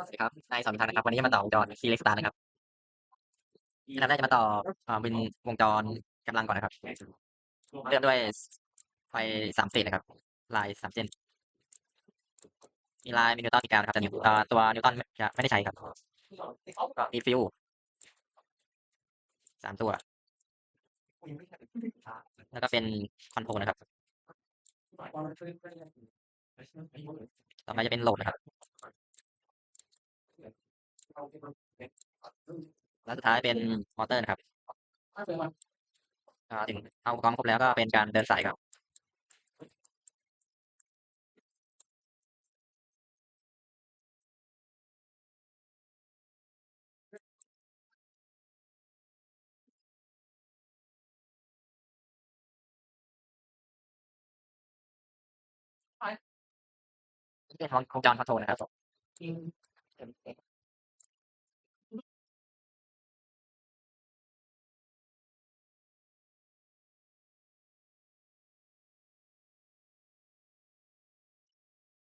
สวัสดีครับนายสอนพิทักษ์นะครับ วันนี้จะมาต่อวงจรคีย์เล็กสตาร์นะครับอันดับแรกจะมาต่อเป็นวงจรกำลังก่อนนะครับ เริ่มด้วยไฟสามเฟสนะครับ ลายสามเส้น มีลายมีนิวตันมีกาวนะครับแต่นิวตัวนิวตันจะไม่ได้ใช้ครับ ก็มีฟิวสามตัว แล้วก็เป็นคอนโทรลนะครับ ต่อมาจะเป็นโหลดนะครับ แล้วสุดท้ายเป็นมอเตอร์นะครับอ่าถึงเอาอุปกรณ์ครบแล้วก็เป็นการเดินสายครับนี่เป็นวงจรคอนโทรลนะครับ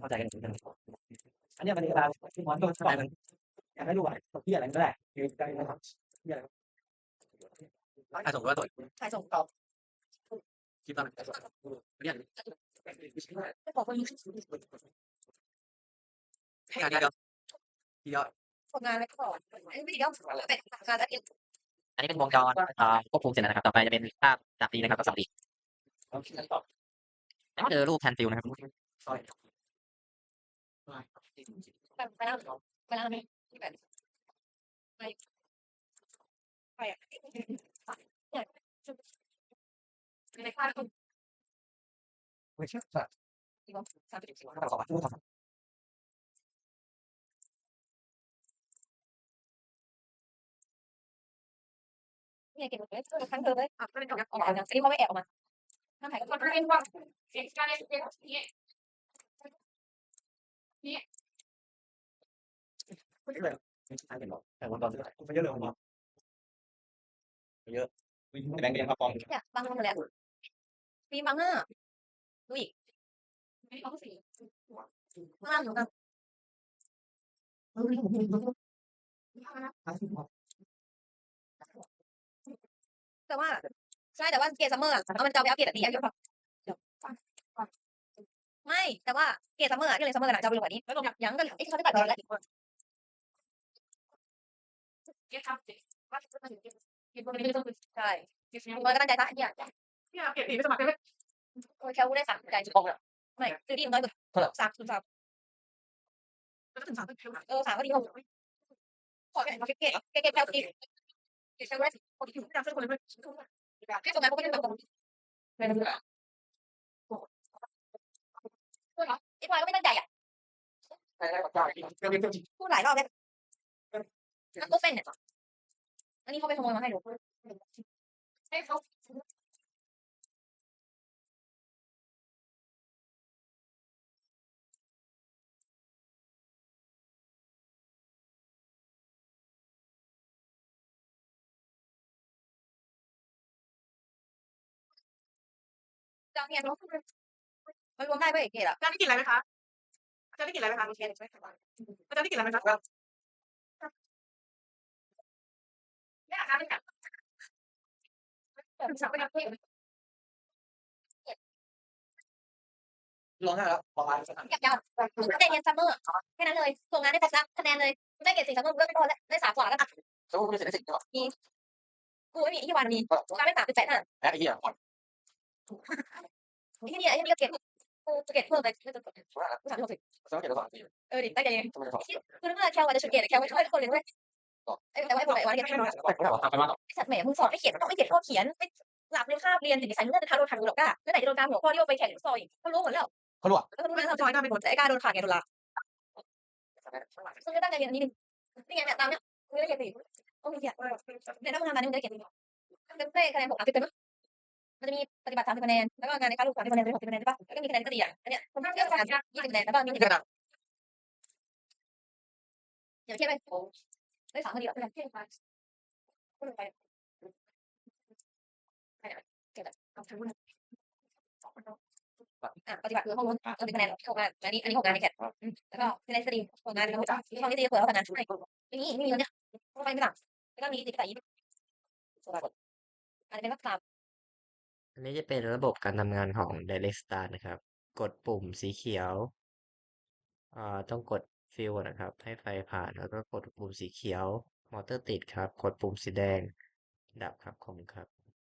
เข้าใจกันถึงกันอันนี้มันเวลาที่มอนโดนต่อยมันอยากให้รู้ว่าที่อะไรก็ได้คือใจนะครับที่อะไรถ่ายส่งด้วยตัวถ่ายส่งต่อคลิปตอนเรียนไม่บอกคนนี้งานเดียวเดียวผลงานอะไรก็บอกอันนี้ไม่ดีแล้วเป็นงานอะไรอันนี้เป็นวงจรอ่าควบคุมเสร็จแล้วนะครับ ต่อไปจะเป็นภาพจากดีนะครับกับสองดีแล้วเจอรูปแทนฟิลนะครับ ไปแล้วไปแล้วนี่ที่แบบไปไปอะเนี่ยในค่ายคุณไม่ใช่สัตว์ที่ว่าสามสิบสี่ถ้าเราขอมาพูดทำเนี่ยเก็บไว้เออครั้งเธอเลยอะไม่เป็นออกออกมาอันนี้เขาไม่แอบออกมาน้ำถ่ายก็มันเป็นว่าเอ็กซ์การ์เดน เนี่ย ไม่ได้เลยไม่ใช่เป็นหรอกแต่วันตอนที่คุณไปเยอะเลยของเราเยอะแบงค์ก็ยังพอปองเนี่ยบางคนเลยฟิล์มบางหน้าดูอีกข้างล่างอยู่กันแต่ว่า ใช่แต่ว่าเกรดซัมเมอร์อะเอามันจะเอาไปอัปเกรดแบบนี้เยอะ ไม่ แต่ว่าเกรดซัมเมอร์อะที่เลยซัมเมอร์อะจะเอาไปลงแบบนี้ยังก็ไอ้ที่เขาได้ตัดไปแล้วใช่มันก็ตั้งใจซะเนี่ยโอ้ยแค่ได้สามใจจุดไม่คือที่น้อยสุดสามสุดสามเออสามก็ดีของขอแค่มาเก็บเก็บเก็บแค่ดีเก็บแค่ได้คนที่อยู่ที่ทำเส้นคนเลยแค่ตรงนั้นก็ไม่ได้แบบไม่ได้ไอ้ พลอยก็ไม่ตั้งใจอะพูดหลายรอบแล้วนักโกเฟนเนี่ยอันนี้เขาไปขโมยมาให้ดูให้เขาจังเนี่ยน้อง มันรวมได้ไหมเกดอะอาจารย์ได้กลิ่นอะไรไหมคะอาจารย์ได้กลิ่นอะไรไหมคะมีเกดใช่ไหมอาจารย์ได้กลิ่นอะไรไหมคะเนี่ยอาจารย์ได้กลิ่นแบบสับไปนับเก็บร้องไห้แล้วประมาณสักเก็บยาวคะแนนเรียนซัมเมอร์แค่นั้นเลยส่งงานได้ครบแล้วคะแนนเลยได้เกรดสี่ซัมเมอร์ก็ไม่พอแล้วได้สามกว่าแล้วสมมติไม่ได้เสร็จได้สิบหรอกูไม่มีที่วันมีการได้สามสิบแปดน่ะแอบไอ้เหี้ยที่นี่ไอ้นี่ก็เก็บ กูเก็บเพิ่มไปไม่จะกดว่าแล้วกูสามสิบหกสิบสมมติเกิดอะไรเออดิตั้งใจเองคุณเมื่อแคลอาจจะชุดเกตแคลไม่ช่วยคนเลยด้วยไอ้แต่ว่าไอ้พวกไอ้วันเก็บไม่น้อยแต่ไม่ได้หรอทำไปมากไอ้สัตว์แหมมึงสอนไม่เขียนต้องไม่เขียนข้อเขียนไม่หลับในคาบเรียนถึงใส่เลือดจะทาโดนขาดหรอกก้าแล้วไหนจะโดนการหัวข้อที่ว่าไปแข่งซอยเขารู้หมดแล้วเขาหลวกแล้วก็รู้นะเราจอยได้เป็นคนแต่ไอ้ก้าโดนขาดไงโดนลาซึ่งก็ตั้งใจเรียนอันนี้นึงนี่ไงแบบตามเนี่ยมึงได้เขียนสิโอ้ยเขียนเดี๋ยถ้ามึงทำตามนี้มึงได้เขียนสิได้คะแนนหกสามสิบเต็มมัน จะมีปฏิบัติสามสิบคะแนน แล้วก็งานในการลูกสามสิบคะแนนเป็นหกสิบคะแนนใช่ปะแล้วก็มีคะแนนก็ดีอะอันเนี้ยผมทำเลือกสามยี่สิบคะแนนแล้วก็มีหนึ่งคะแนนเดี๋ยวเทียบไปโอ้ได้สามคนดีแล้วเทียบไปก็ลงไปไปไหนเก็บแบบเอาทั้งหมดอะปฏิบัติคือห้องนู้นเออเป็นคะแนนหกงานอันนี้อันนี้หกงานในแคทแล้วก็คะแนนสตรีมหกงานแล้วก็ห้องนี้ตีเผื่อเขาทำงานช่วยไม่มีไม่มีแล้วเนี่ยไปไม่หลังแล้วก็มีติดสายยี่สุดาบอันนี้เป็นวัคซีน อันนี้จะเป็นระบบการทำงานของ Direct Start นะครับ กดปุ่มสีเขียวอ่าต้องกดฟิลนะครับ ให้ไฟผ่านแล้วก็กดปุ่มสีเขียว มอเตอร์ติดครับ กดปุ่มสีแดง ดับครับคุณครับ